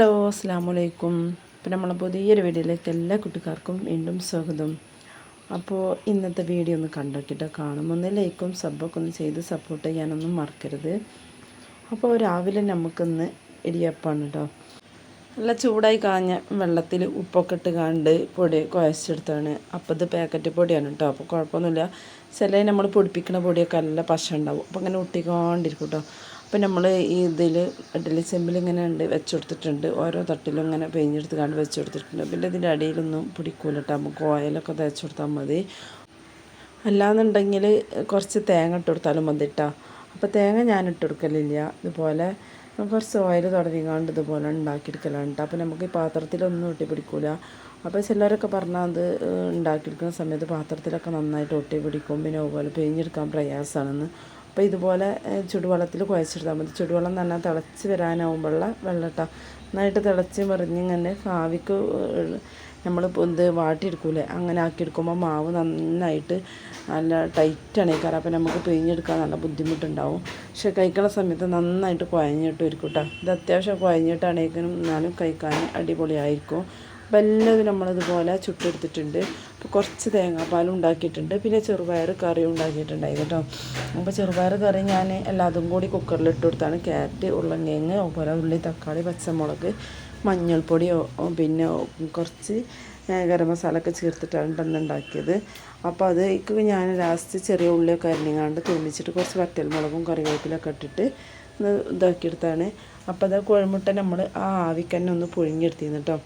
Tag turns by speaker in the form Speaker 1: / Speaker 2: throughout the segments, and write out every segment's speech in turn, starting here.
Speaker 1: Hello അസ്സാം വലൈക്കും ഇപ്പം നമ്മളെ പുതിയൊരു വീഡിയോയിലേക്ക് എല്ലാ കുട്ടിക്കാർക്കും വീണ്ടും സ്വാഗതം. അപ്പോൾ ഇന്നത്തെ വീഡിയോ ഒന്ന് കണ്ടോക്കിയിട്ട് കാണുമ്പോൾ ഒന്ന് ലൈക്കും സബ്ബൊക്കെ ഒന്ന് ചെയ്ത് സപ്പോർട്ട് ചെയ്യാനൊന്നും മറക്കരുത്. അപ്പോൾ രാവിലെ നമുക്കിന്ന് ഇടിയപ്പാണ് കേട്ടോ നല്ല ചൂടായി കാഞ്ഞ വെള്ളത്തിൽ ഉപ്പൊക്കെ ഇട്ട് കണ്ട് പൊടി കുഴച്ചെടുത്താണ്. അപ്പോൾ ഇത് പാക്കറ്റ് പൊടിയാണ് കേട്ടോ. അപ്പോൾ കുഴപ്പമൊന്നുമില്ല. ചില നമ്മൾ പൊടിപ്പിക്കുന്ന പൊടിയൊക്കെ നല്ല പശ ഉണ്ടാവും അപ്പോൾ അങ്ങനെ ഒട്ടിക്കൊണ്ടിരിക്കും കേട്ടോ. അപ്പോൾ നമ്മൾ ഈ ഇതിൽ ഇഡലി ചെമ്പിൽ ഇങ്ങനെ ഉണ്ട് വെച്ച് കൊടുത്തിട്ടുണ്ട് ഓരോ തട്ടിലും ഇങ്ങനെ പെയിഞ്ഞെടുത്ത് കണ്ട് വെച്ച് കൊടുത്തിട്ടുണ്ട് പിന്നെ ഇതിന്റെ അടിയിലൊന്നും പിടിക്കൂല കേട്ടോ. നമുക്ക് ഓയിലൊക്കെ തേച്ച് കൊടുത്താൽ മതി. അല്ലാന്നുണ്ടെങ്കിൽ കുറച്ച് തേങ്ങ ഇട്ട് കൊടുത്താലും മതി കേട്ടോ. അപ്പോൾ തേങ്ങ ഞാൻ ഇട്ട് കൊടുക്കലില്ല. ഇതുപോലെ കുറച്ച് ഓയിൽ തുടങ്ങിക്കാണ്ട് ഇതുപോലെ ഉണ്ടാക്കിയെടുക്കലാണ് കേട്ടോ അപ്പോൾ നമുക്ക് ഈ പാത്രത്തിലൊന്നും ഒട്ടി പിടിക്കൂല അപ്പോൾ ചിലരൊക്കെ പറഞ്ഞാൽ അത് ഉണ്ടാക്കിയെടുക്കുന്ന സമയത്ത് പാത്രത്തിലൊക്കെ നന്നായിട്ട് ഒട്ടി പിടിക്കും പിന്നെ അതുപോലെ പിഴിഞ്ഞെടുക്കാൻ പ്രയാസമാണെന്ന്. അപ്പോൾ ഇതുപോലെ ചുടുവെള്ളത്തിൽ കുഴച്ചെടുത്താൽ മതി. ചുടുവെള്ളം തന്നെ തിളച്ച് വരാനാവുമ്പോഴുള്ള വെള്ളട്ട. നന്നായിട്ട് തിളച്ച് മറിഞ്ഞിങ്ങനെ കാവിക്ക് നമ്മൾ ഇത് വാട്ടിയെടുക്കൂലേ? അങ്ങനെ ആക്കിയെടുക്കുമ്പോൾ മാവ് നന്നായിട്ട് നല്ല ടൈറ്റാണ് കാരണം അപ്പോൾ നമുക്ക് പിഴിഞ്ഞെടുക്കാൻ നല്ല ബുദ്ധിമുട്ടുണ്ടാവും. പക്ഷെ കഴിക്കുന്ന സമയത്ത് നന്നായിട്ട് കുഴഞ്ഞിട്ട് വരും കേട്ടോ. ഇത് അത്യാവശ്യം കുഴഞ്ഞിട്ടാണെങ്കിലും എന്നാലും കഴിക്കാൻ അടിപൊളിയായിരിക്കും. അപ്പോൾ എല്ലാതും നമ്മളിതുപോലെ ചുട്ടെടുത്തിട്ടുണ്ട്. അപ്പോൾ കുറച്ച് തേങ്ങാപ്പാലും ഉണ്ടാക്കിയിട്ടുണ്ട്. പിന്നെ ചെറുപയർ കറി ഉണ്ടാക്കിയിട്ടുണ്ടായി കേട്ടോ. അപ്പോൾ ചെറുപയർ കറി ഞാൻ എല്ലാതും കൂടി കുക്കറിൽ ഇട്ട് കൊടുത്താണ്. ക്യാരറ്റ് ഉരുളങ്കിഴങ്ങ് അതുപോലെ ഉള്ളി തക്കാളി പച്ചമുളക് മഞ്ഞൾപ്പൊടി പിന്നെ കുറച്ച് ഗരം മസാല ഒക്കെ ചേർത്തിട്ടാണ് ഉണ്ടാക്കിയത്. അപ്പോൾ അത് ഞാൻ ലാസ്റ്റ് ചെറിയ ഉള്ളിയൊക്കെ അരിഞ്ഞാണ്ട് തുമ്പിച്ചിട്ട് കുറച്ച് വറ്റൽമുളകും കറിവേപ്പിലൊക്കെ ഇട്ടിട്ട് ഇതാക്കിയെടുത്താണ്. അപ്പോൾ അത് കുഴമുട്ട നമ്മൾ ആ ആവിക്ക് തന്നെ ഒന്ന് പുഴുങ്ങിയെടുത്തിരുന്നു കേട്ടോ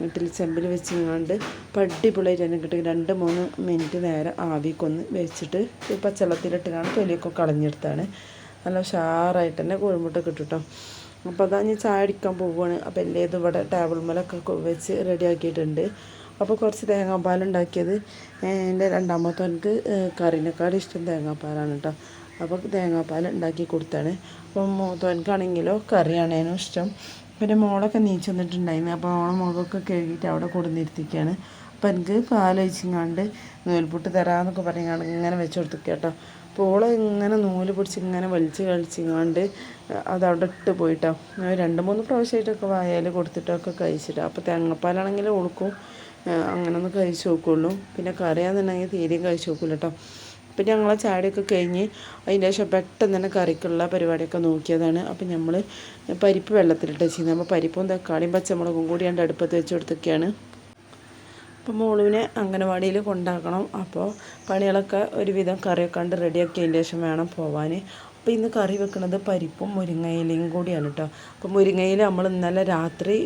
Speaker 1: വീട്ടിൽ ചെമ്പിൽ വെച്ചിങ്ങാണ്ട് പടിപൊളിയായിട്ട് തന്നെ കിട്ടി രണ്ട് മൂന്ന് മിനിറ്റ് നേരം ആവിക്കൊന്ന് വെച്ചിട്ട് പച്ചവെള്ളത്തിലിട്ടിട്ടാണ് തൊലിയൊക്കെ കളഞ്ഞെടുത്താണ്. നല്ല ഉഷാറായിട്ട് തന്നെ കുഴമുട്ട കിട്ടും കേട്ടോ അപ്പോൾ അതാ ഞാൻ ചായ അടിക്കാൻ പോവുകയാണ് അപ്പോൾ എല്ലേതും ഇവിടെ ടേബിൾ മേലൊക്കെ വെച്ച് റെഡിയാക്കിയിട്ടുണ്ട് അപ്പോൾ കുറച്ച് തേങ്ങാപ്പാൽ ഉണ്ടാക്കിയത്. എന്റെ രണ്ടാമത്തവനക്ക് കറിനേക്കാൾ ഇഷ്ടം തേങ്ങാപ്പാലാണ് കേട്ടോ അപ്പോൾ തേങ്ങാപ്പാൽ ഉണ്ടാക്കി കൊടുത്താണ്. അപ്പം മൂത്തവനക്കാണെങ്കിലോ കറിയാണേനും ഇഷ്ടം. പിന്നെ മോളൊക്കെ നീച്ചു വന്നിട്ടുണ്ടായിരുന്നു അപ്പോൾ ഓളെ മുഖമൊക്കെ കഴുകിയിട്ട് അവിടെ കൊടുന്നിരുത്തിക്കുകയാണ് അപ്പോൾ എനിക്ക് പാലൊഴിച്ചിങ്ങാണ്ട് നൂൽപുട്ട് തരാമെന്നൊക്കെ പറഞ്ഞാണ് ഇങ്ങനെ വെച്ച് കൊടുത്തു കേട്ടോ. അപ്പോൾ ഓളെ ഇങ്ങനെ നൂൽ പിടിച്ച് ഇങ്ങനെ വലിച്ച് കളിച്ചിങ്ങാണ്ട് അത് അവിടെ ഇട്ട് പോയിട്ടോ. രണ്ട് മൂന്ന് പ്രാവശ്യമായിട്ടൊക്കെ വായാൽ കൊടുത്തിട്ടൊക്കെ കഴിച്ചിട്ടോ. അപ്പോൾ തേങ്ങാപ്പാലാണെങ്കിൽ അങ്ങനെ ഒന്ന് കഴിച്ച് നോക്കുള്ളൂ. പിന്നെ കറിയാന്നുണ്ടെങ്കിൽ തീരെയും കഴിച്ച് നോക്കില്ല കേട്ടോ. അപ്പം ഞങ്ങളെ ചാടിയൊക്കെ കഴിഞ്ഞ് അതിന്റെ ശേഷം പെട്ടെന്ന് തന്നെ കറിക്കുള്ള പരിപാടിയൊക്കെ നോക്കിയതാണ്. അപ്പം നമ്മൾ പരിപ്പ് വെള്ളത്തിലിട്ട് വെച്ചിരുന്നത്. അപ്പോൾ പരിപ്പും തക്കാളിയും പച്ചമുളകും കൂടി രണ്ട് അടുപ്പത്ത് വെച്ച് കൊടുത്തൊക്കെയാണ്. അപ്പം മോളുവിനെ അംഗനവാടിയിൽ കൊണ്ടാക്കണം. അപ്പോൾ പണികളൊക്കെ ഒരുവിധം കറിയൊക്കെ കണ്ട് റെഡിയാക്കിയതിന് ശേഷം വേണം പോവാൻ അപ്പോൾ ഇന്ന് കറി വെക്കുന്നത് പരിപ്പും മുരിങ്ങയിലയും കൂടിയാണ് കേട്ടോ അപ്പോൾ മുരിങ്ങയില നമ്മൾ ഇന്നലെ രാത്രി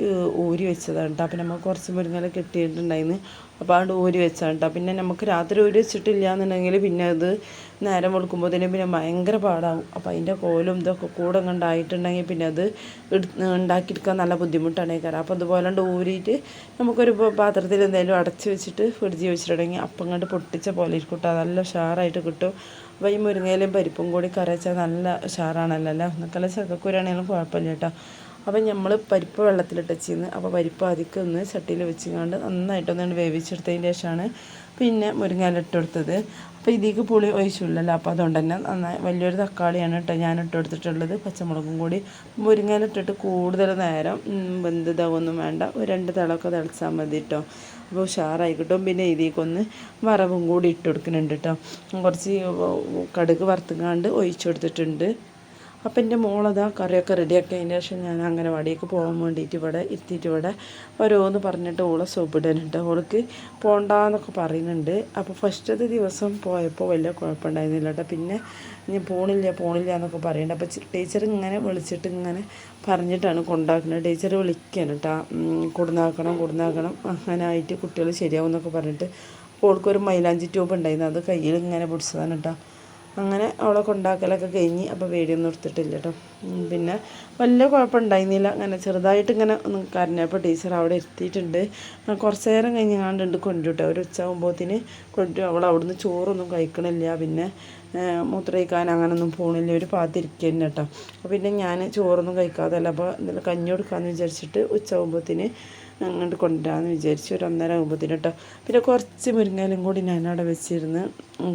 Speaker 1: ഊരി വെച്ചതാണ് കേട്ടോ അപ്പോൾ നമുക്ക് കുറച്ച് മുരിങ്ങയില കിട്ടിയിട്ടുണ്ടായിരുന്നു അപ്പോൾ അതുകൊണ്ട് ഊരി വെച്ചാണ് കേട്ടോ പിന്നെ നമുക്ക് രാത്രി ഊരി വെച്ചിട്ടില്ല എന്നുണ്ടെങ്കിൽ പിന്നെ അത് നേരം വെളുക്കുമ്പോഴത്തേനും പിന്നെ ഭയങ്കര പാടാവും. അപ്പോൾ അതിന്റെ കോലും ഇതൊക്കെ കൂടെ ഉണ്ടായിട്ടുണ്ടെങ്കിൽ പിന്നെ അത് ഉണ്ടാക്കിയെടുക്കാൻ നല്ല ബുദ്ധിമുട്ടാണ് കാരണം അപ്പോൾ അതുപോലെ ഊരിയിട്ട് നമുക്കൊരു പാത്രത്തിൽ എന്തെങ്കിലും അടച്ച് വെച്ചിട്ട് ഫ്രിഡ്ജിൽ വെച്ചിട്ടുണ്ടെങ്കിൽ അപ്പം കണ്ട് പൊട്ടിച്ച പോലെ ഇരിക്കും കേട്ടോ നല്ല ഉഷാറായിട്ട് കിട്ടും. അപ്പോൾ ഈ മുരിങ്ങയിലും പരിപ്പും കൂടി കറിച്ചാൽ നല്ല ഉഷാറാണല്ലോ അല്ലേ? എന്നൊക്കെ ചക്കക്കുരാണെങ്കിലും കുഴപ്പമില്ല കേട്ടോ അപ്പം നമ്മൾ പരിപ്പ് വെള്ളത്തിലിട്ട് വെച്ചിരുന്നു അപ്പോൾ പരിപ്പ് അതിക്ക് ഒന്ന് ചട്ടിയിൽ വെച്ചുകൊണ്ട് നന്നായിട്ടൊന്ന് വേവിച്ചെടുത്തതിന് ശേഷമാണ് പിന്നെ മുരിങ്ങയില ഇട്ട് കൊടുത്തത് അപ്പോൾ ഇതിലേക്ക് പുളി ഒഴിച്ചില്ലല്ലോ. അപ്പോൾ അതുകൊണ്ട് തന്നെ നന്നായി വലിയൊരു തക്കാളിയാണ് കേട്ടോ ഞാൻ ഇട്ട് കൊടുത്തിട്ടുള്ളത്. പച്ചമുളകും കൂടി. മുരിങ്ങയില ഇട്ടിട്ട് കൂടുതൽ നേരം ബന്ധുതാവൊന്നും വേണ്ട. ഒരു രണ്ട് തിളമൊക്കെ തിളച്ചാൽ മതി കേട്ടോ അപ്പോൾ ഉഷാറായി കിട്ടും. പിന്നെ ഇതിക്കൊന്ന് വറവും കൂടി ഇട്ട് കൊടുക്കുന്നുണ്ട് കേട്ടോ കുറച്ച് കടുക് വറുത്തുങ്ങാണ്ട് ഒഴിച്ചു കൊടുത്തിട്ടുണ്ട്. അപ്പം എന്റെ മോളതാ കറിയൊക്കെ റെഡിയാക്കി അതിന് ശേഷം ഞാൻ അംഗനവാടിക്ക് പോകാൻ വേണ്ടിയിട്ട് ഇവിടെ ഇരുത്തിയിട്ട് ഇവിടെ ഓരോന്ന് പറഞ്ഞിട്ട് ഓളെ സോപ്പിടാനുണ്ട് ഓൾക്ക് പോകണ്ടെന്നൊക്കെ പറയുന്നുണ്ട്. അപ്പോൾ ഫസ്റ്റത്തെ ദിവസം പോയപ്പോൾ വലിയ കുഴപ്പമുണ്ടായിരുന്നില്ല കേട്ടോ. പിന്നെ ഞാൻ പോണില്ല പോണില്ല എന്നൊക്കെ പറയുന്നുണ്ട് അപ്പോൾ ടീച്ചർ ഇങ്ങനെ വിളിച്ചിട്ട് ഇങ്ങനെ പറഞ്ഞിട്ടാണ് കൊണ്ടാക്കുന്നത്. ടീച്ചർ വിളിക്കാൻ കേട്ടോ. കൊടുന്നാക്കണം കൊടുന്നാക്കണം. അങ്ങനെ ആയിട്ട് കുട്ടികൾ ശരിയാവും എന്നൊക്കെ പറഞ്ഞിട്ട് ഓൾക്കൊരു മൈലാഞ്ചി ട്യൂബ് ഉണ്ടായിരുന്നു. അത് കയ്യിൽ ഇങ്ങനെ പിടിച്ചതാണ് കേട്ടോ. അങ്ങനെ അവളെ കൊണ്ടാക്കലൊക്കെ കഴിഞ്ഞ് അപ്പോൾ ഒന്നും എടുത്തിട്ടില്ല കേട്ടോ പിന്നെ വലിയ കുഴപ്പമുണ്ടായിരുന്നില്ല അങ്ങനെ ചെറുതായിട്ട് ഇങ്ങനെ ഒന്ന് കരഞ്ഞപ്പോൾ ടീച്ചർ അവിടെ എത്തിയിട്ടുണ്ട് കുറച്ച് നേരം കഴിഞ്ഞ് കണ്ടുണ്ട് കൊണ്ടുവിട്ടോ ഒരു ഉച്ച ആകുമ്പോഴത്തേന് കൊണ്ടു അവൾ അവിടുന്ന് ചോറൊന്നും കഴിക്കണില്ല. പിന്നെ മൂത്രയിക്കാൻ അങ്ങനൊന്നും പോകണില്ല ഒരു പാത്തിരിക്കുന്നു കേട്ടോ അപ്പോൾ പിന്നെ ഞാൻ ചോറൊന്നും കഴിക്കാതല്ല. അപ്പോൾ ഇന്നലെ കഞ്ഞി കൊടുക്കാമെന്ന് വിചാരിച്ചിട്ട് ഉച്ചയാകുമ്പോഴത്തേന് അങ്ങോട്ട് കൊണ്ടുവരാമെന്ന് വിചാരിച്ചു ഒരു ഒന്നര ആകുമ്പോഴത്തേനും കേട്ടോ പിന്നെ കുറച്ച് മുരിങ്ങയിലും കൂടി ഞാൻ അവിടെ വെച്ചിരുന്ന്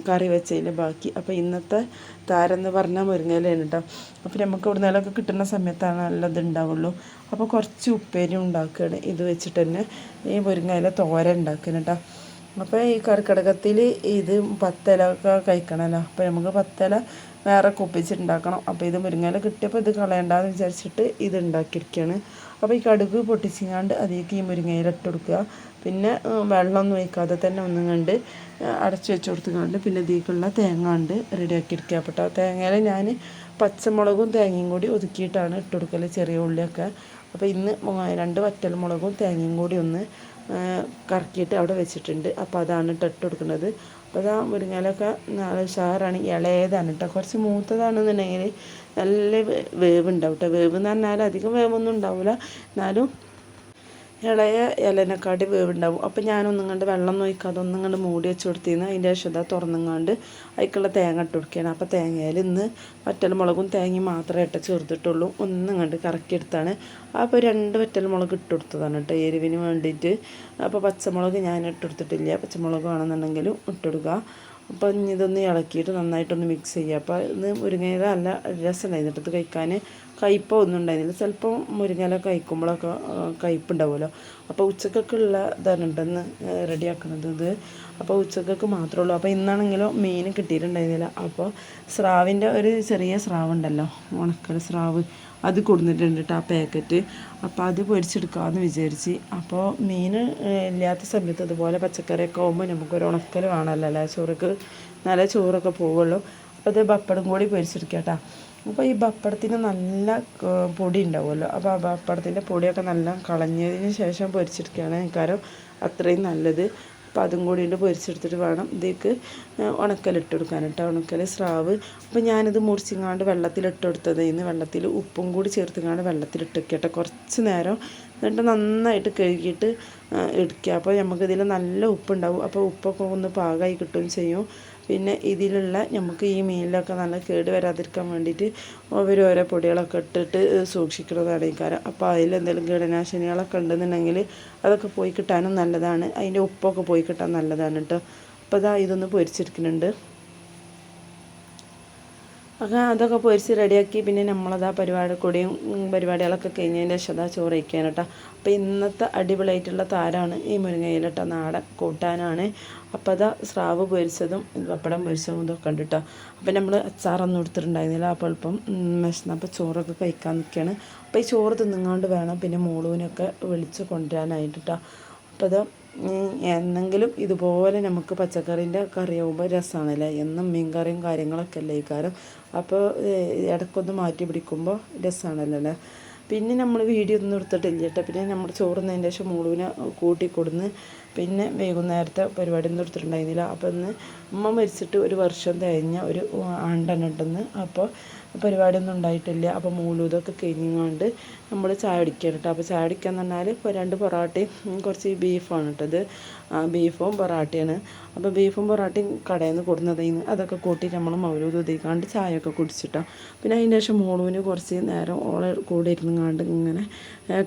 Speaker 1: കറി വെച്ചതിന്റെ ബാക്കി. അപ്പോൾ ഇന്നത്തെ താരെന്ന് പറഞ്ഞാൽ മുരിങ്ങയിലാണ് കേട്ടോ അപ്പോൾ നമുക്ക് ഇവിടെ നിന്നൊക്കെ കിട്ടുന്ന സമയത്താണ് നല്ലത് ഉണ്ടാവുള്ളൂ അപ്പോൾ കുറച്ച് ഉപ്പേരി ഉണ്ടാക്കുകയാണ് ഇത് വെച്ചിട്ട് തന്നെ ഈ മുരിങ്ങയിലെ തോര ഉണ്ടാക്കണം അപ്പോൾ ഈ കർക്കിടകത്തിൽ ഇത് പത്തല ഒക്കെ കഴിക്കണമല്ലോ അപ്പോൾ നമുക്ക് പത്തല വേറെ കുപ്പിച്ചിട്ടുണ്ടാക്കണം. അപ്പോൾ ഇത് മുരിങ്ങയില കിട്ടിയപ്പോൾ ഇത് കളയണ്ടെന്ന് വിചാരിച്ചിട്ട് ഇത് ഉണ്ടാക്കിയിരിക്കുകയാണ് അപ്പോൾ ഈ കടുക് പൊട്ടിച്ചിങ്ങാണ്ട് അതിലേക്ക് ഈ മുരിങ്ങയില ഇട്ട് കൊടുക്കുക. പിന്നെ വെള്ളം വെള്ളമൊന്നും ഒഴിക്കാതെ തന്നെ ഒന്നും കണ്ട് അടച്ചു വെച്ച് കൊടുത്തുകൊണ്ട് പിന്നെ ഇതിലേക്കുള്ള തേങ്ങ ഉണ്ട് റെഡിയാക്കി എടുക്കുക അപ്പോൾ തേങ്ങയിൽ ഞാൻ പച്ചമുളകും തേങ്ങയും കൂടി ഒതുക്കിയിട്ടാണ് ഇട്ട് കൊടുക്കൽ ചെറിയ ഉള്ളിയൊക്കെ. അപ്പോൾ ഇന്ന് രണ്ട് വറ്റൽ മുളകും തേങ്ങയും കൂടി ഒന്ന് കറക്കിയിട്ട് അവിടെ വെച്ചിട്ടുണ്ട്. അപ്പോൾ അതാണ് ഇട്ട് കൊടുക്കുന്നത്. അപ്പോൾ അതാ മുരിങ്ങയിലൊക്കെ നല്ല ഉഷാറാണ്. ഇളയതാണ് കേട്ടോ കുറച്ച് മൂത്തതാണെന്നുണ്ടെങ്കിൽ നല്ല വേ- വേവ് ഉണ്ടാവും കേട്ടോ വേവ് എന്ന് പറഞ്ഞാൽ അധികം വേവൊന്നും ഉണ്ടാവില്ല എന്നാലും ഇളയ ഇലനെക്കാട്ടി വേവുണ്ടാവും. അപ്പോൾ ഞാനൊന്നും കണ്ട് വെള്ളം നോക്കാതെ ഒന്നും കണ്ട് മൂടി വെച്ച് കൊടുത്തിരുന്നു അതിന്റെ ഇതാ തുറന്നുങ്ങാണ്ട് അതിക്കുള്ള തേങ്ങ ഇട്ട് കൊടുക്കുകയാണ് അപ്പോൾ തേങ്ങയിൽ ഇന്ന് വറ്റൽമുളകും തേങ്ങയും മാത്രമേ ഇട്ട് ചേർത്തിട്ടുള്ളൂ ഒന്നും കണ്ട് കറക്കിയെടുത്താണ്. അപ്പോൾ രണ്ട് വറ്റൽമുളക് ഇട്ട് കൊടുത്തതാണ് കേട്ടോ എരിവിന് വേണ്ടിയിട്ട് അപ്പോൾ പച്ചമുളക് ഞാൻ ഇട്ട് കൊടുത്തിട്ടില്ല. പച്ചമുളക് വേണമെന്നുണ്ടെങ്കിലും ഇട്ട് കൊടുക്കുക അപ്പോൾ ഇതൊന്ന് ഇളക്കിയിട്ട് നന്നായിട്ടൊന്ന് മിക്സ് ചെയ്യുക അപ്പോൾ ഇത് മുരിങ്ങയില നല്ല രസമുണ്ടായിരുന്നു ഇട്ടത് കഴിക്കാൻ കയ്പോ ഒന്നും ഉണ്ടായിരുന്നില്ല. ചിലപ്പോൾ മുരിങ്ങല കഴിക്കുമ്പോഴൊക്കെ കയ്പുണ്ടാവുമല്ലോ. അപ്പോൾ ഉച്ചക്കൊക്കെ ഉള്ള ഇതാണ് ഉണ്ടെന്ന് റെഡിയാക്കുന്നത് ഇത്. അപ്പോൾ ഉച്ചക്കൊക്കെ മാത്രമേ ഉള്ളൂ. അപ്പോൾ ഇന്നാണെങ്കിലും മീൻ കിട്ടിയിട്ടുണ്ടായിരുന്നില്ല. അപ്പോൾ സ്രാവിന്റെ ഒരു ചെറിയ സ്രാവ് ഉണ്ടല്ലോ ഉണക്കൽ സ്രാവ്. അത് കൊടുത്തിട്ടുണ്ട് കേട്ടോ ആ പാക്കറ്റ്. അപ്പോൾ അത് പൊരിച്ചെടുക്കാമെന്ന് വിചാരിച്ച്. അപ്പോൾ മീൻ ഇല്ലാത്ത സമയത്ത് അതുപോലെ പച്ചക്കറിയൊക്കെ ആകുമ്പോൾ നമുക്കൊരു ഉണക്കൽ വേണമല്ലോ അല്ലേ? ചോറൊക്കെ നല്ല ചോറൊക്കെ പോവുള്ളൂ. അപ്പോൾ അത് പപ്പടം കൂടി പൊരിച്ചെടുക്കാം കേട്ടോ അപ്പോൾ ഈ പപ്പടത്തിന് നല്ല പൊടി ഉണ്ടാവുമല്ലോ. അപ്പോൾ ആ പപ്പടത്തിന്റെ പൊടിയൊക്കെ നല്ല കളഞ്ഞതിന് ശേഷം പൊരിച്ചെടുക്കുകയാണ് കാരണം അത്രയും നല്ലത്. അപ്പോൾ അതും കൂടി ഉണ്ട് പൊരിച്ചെടുത്തിട്ട് വേണം ഇതിലേക്ക് ഉണക്കലിട്ട് കൊടുക്കാൻ കേട്ടോ. ഉണക്കൽ സ്രാവ്. അപ്പോൾ ഞാനിത് മുറിച്ചിങ്ങാണ്ട് വെള്ളത്തിലിട്ട് കൊടുത്തത്. ഇന്ന് വെള്ളത്തിൽ ഉപ്പും കൂടി ചേർത്തിങ്ങാണ്ട് വെക്കട്ടെ കുറച്ച് നേരം എന്നിട്ട് നന്നായിട്ട് കഴുകിയിട്ട് എടുക്കുക. അപ്പോൾ നമുക്കിതിൽ നല്ല ഉപ്പുണ്ടാവും. അപ്പോൾ ഉപ്പൊക്കെ ഒന്ന് പാകമായി കിട്ടുകയും ചെയ്യും. പിന്നെ ഇതിലുള്ള നമുക്ക് ഈ മീനിലൊക്കെ നല്ല കേട് വരാതിരിക്കാൻ വേണ്ടിയിട്ട് അവർ ഓരോ പൊടികളൊക്കെ ഇട്ടിട്ട് സൂക്ഷിക്കുന്നതാണ് ഈ കാരം അപ്പോൾ അതിൽ എന്തെങ്കിലും കീടനാശിനികളൊക്കെ ഉണ്ടെന്നുണ്ടെങ്കിൽ അതൊക്കെ പോയി കിട്ടാനും നല്ലതാണ്. അതിന്റെ ഉപ്പൊക്കെ പോയി കിട്ടാൻ നല്ലതാണ് കേട്ടോ അപ്പോൾ ഇതാ ഇതൊന്ന് പൊരിച്ചെടുക്കുന്നുണ്ട്. അങ്ങനെ അതൊക്കെ പൊരിച്ച് റെഡിയാക്കി പിന്നെ നമ്മളതാ പരിപാടി കൂടിയും പരിപാടികളൊക്കെ കഴിഞ്ഞതിന്റെ ശേഷം ചോറ് വയ്ക്കാൻ കേട്ടോ. അപ്പോൾ ഇന്നത്തെ അടിപൊളിയായിട്ടുള്ള താരാണ് ഈ മുരിങ്ങയിലിട്ട നാടൻ കൂട്ടാനാണ്. അപ്പോൾ അതാ സ്രാവ് പൊരിച്ചതും പപ്പടം പൊരിച്ചതും ഇതൊക്കെ കണ്ടിട്ടോ അപ്പോൾ നമ്മൾ അച്ചാറൊന്നും എടുത്തിട്ടുണ്ടായിരുന്നില്ല. അപ്പോൾ എളുപ്പം വിശന്ന് അപ്പോൾ ചോറൊക്കെ കഴിക്കാൻ നിൽക്കുകയാണ് അപ്പോൾ ഈ ചോറ് തിന്നുങ്ങാണ്ട് വേണം പിന്നെ മോളുവിനൊക്കെ വിളിച്ച് കൊണ്ടുവരാനായിട്ട് അപ്പോൾ അത് എന്നെങ്കിലും ഇതുപോലെ നമുക്ക് പച്ചക്കറീന്റെ കറിയാവുമ്പോൾ രസമാണല്ലേ എന്നും മീൻ കറിയും കാര്യങ്ങളൊക്കെ അല്ലേ കാരം അപ്പോൾ ഇടയ്ക്കൊന്ന് മാറ്റി പിടിക്കുമ്പോൾ രസമാണല്ലോ പിന്നെ നമ്മൾ വീഡിയോ ഒന്നും എടുത്തിട്ടില്ല കേട്ടോ. പിന്നെ നമ്മൾ ചോറുന്നതിന്റെ ശേഷം മുളുവിനെ കൂട്ടി കൊടുന്ന് പിന്നെ വൈകുന്നേരത്തെ പരിപാടി ഒന്നും എടുത്തിട്ടുണ്ടായിരുന്നില്ല. അപ്പോൾ ഇന്ന് ഉമ്മ മരിച്ചിട്ട് ഒരു വർഷം തികഞ്ഞ ഒരു ആണ്ടനുണ്ടെന്ന്. അപ്പോൾ പരിപാടിയൊന്നും ഉണ്ടായിട്ടില്ല. അപ്പോൾ മൂലൂതൊക്കെ കഴിഞ്ഞുകൊണ്ട് നമ്മൾ ചായ അടിക്കാൻ കേട്ടോ അപ്പോൾ ചായ അടിക്കാന്ന് പറഞ്ഞാൽ ഇപ്പോൾ രണ്ട് പൊറാട്ടയും കുറച്ച് ബീഫാണ് കേട്ടത് ബീഫും പൊറാട്ടയാണ്. അപ്പോൾ ബീഫും പൊറാട്ടയും കടയിൽ നിന്ന് കൊടുന്നതായിരുന്നു അതൊക്കെ കൂട്ടി നമ്മൾ മൗലൂദ് ഉദിക്കാണ്ട് ചായയൊക്കെ കുടിച്ചിട്ടോ. പിന്നെ അതിന്റെ ശേഷം മോളുവിന് കുറച്ച് നേരം ഓളെ കൂടെ ഇരുന്നുങ്ങാണ്ട് ഇങ്ങനെ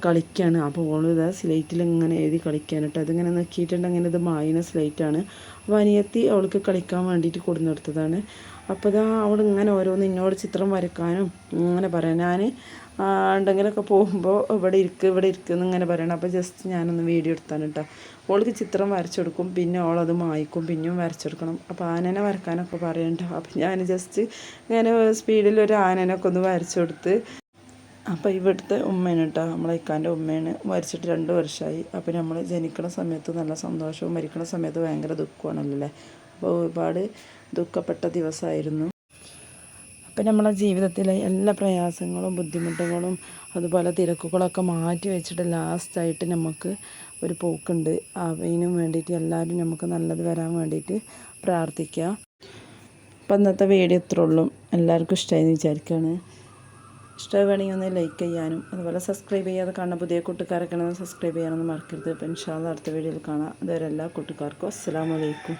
Speaker 1: കളിക്കുകയാണ് അപ്പോൾ ഓൾ ഇതാ സ്ലേറ്റിൽ ഇങ്ങനെ എഴുതി കളിക്കാനിട്ട് അതിങ്ങനെ നോക്കിയിട്ടുണ്ടെങ്കിൽ ഇത് മായിന സ്ലേറ്റാണ്. അപ്പോൾ അനിയത്തി അവൾക്ക് കളിക്കാൻ വേണ്ടിയിട്ട് കൊടുന്നെടുത്തതാണ്. അപ്പോൾ ഇതാ അവൾ ഇങ്ങനെ ഓരോന്ന് എന്നോട് ചിത്രം വരക്കാനും ഇങ്ങനെ പറയാം ഞാൻ ഉണ്ടെങ്കിലൊക്കെ പോകുമ്പോൾ ഇവിടെ ഇരിക്കുക ഇവിടെ ഇരിക്കുമെന്ന് എന്നിങ്ങനെ പറയണം. അപ്പോൾ ജസ്റ്റ് ഞാനൊന്ന് വീഡിയോ എടുത്താണ് കേട്ടോ ഓൾക്ക് ചിത്രം വരച്ചെടുക്കും പിന്നെ ഓളത് മായ്ക്കും പിന്നെയും വരച്ചെടുക്കണം. അപ്പോൾ ആനനെ വരക്കാനൊക്കെ പറയണ്ട അപ്പോൾ ഞാൻ ജസ്റ്റ് ഇങ്ങനെ സ്പീഡിൽ ഒരു ആനനൊക്കെ ഒന്ന് വരച്ചു കൊടുത്ത് അപ്പോൾ ഇവിടുത്തെ ഉമ്മയാണ് കേട്ടോ നമ്മളെ ഇക്കാന്റെ ഉമ്മയാണ് മരിച്ചിട്ട് രണ്ട് വർഷമായി അപ്പോൾ നമ്മൾ ജനിക്കണ സമയത്ത് നല്ല സന്തോഷവും മരിക്കണ സമയത്ത് ഭയങ്കര ദുഃഖമാണല്ലോ അല്ലേ അപ്പോൾ ഒരുപാട് ദുഃഖപ്പെട്ട ദിവസമായിരുന്നു. അപ്പം നമ്മളെ ജീവിതത്തിലെ എല്ലാ പ്രയാസങ്ങളും ബുദ്ധിമുട്ടുകളും അതുപോലെ തിരക്കുകളൊക്കെ മാറ്റി വെച്ചിട്ട് ലാസ്റ്റായിട്ട് നമുക്ക് ഒരു പോക്കുണ്ട്. അതിനും വേണ്ടിയിട്ട് എല്ലാവരും നമുക്ക് നല്ലത് വരാൻ വേണ്ടിയിട്ട് പ്രാർത്ഥിക്കുക. അപ്പം ഇന്നത്തെ വീഡിയോ ഇത്ര ഉള്ളൂ. എല്ലാവർക്കും ഇഷ്ടമായി എന്ന് വിചാരിക്കുകയാണ്. ഇഷ്ടമാണെങ്കിൽ ഒന്ന് ലൈക്ക് ചെയ്യാനും അതുപോലെ സബ്സ്ക്രൈബ് ചെയ്യാതെ കാണുന്ന പുതിയ കൂട്ടുകാരൊക്കെ സബ്സ്ക്രൈബ് ചെയ്യാനൊന്നും മറക്കരുത്. അപ്പം ഇൻഷാല്ല അടുത്ത വീഡിയോയിൽ കാണാം. അതുവരെ എല്ലാ കൂട്ടുകാർക്കും അസ്സാം വലൈക്കും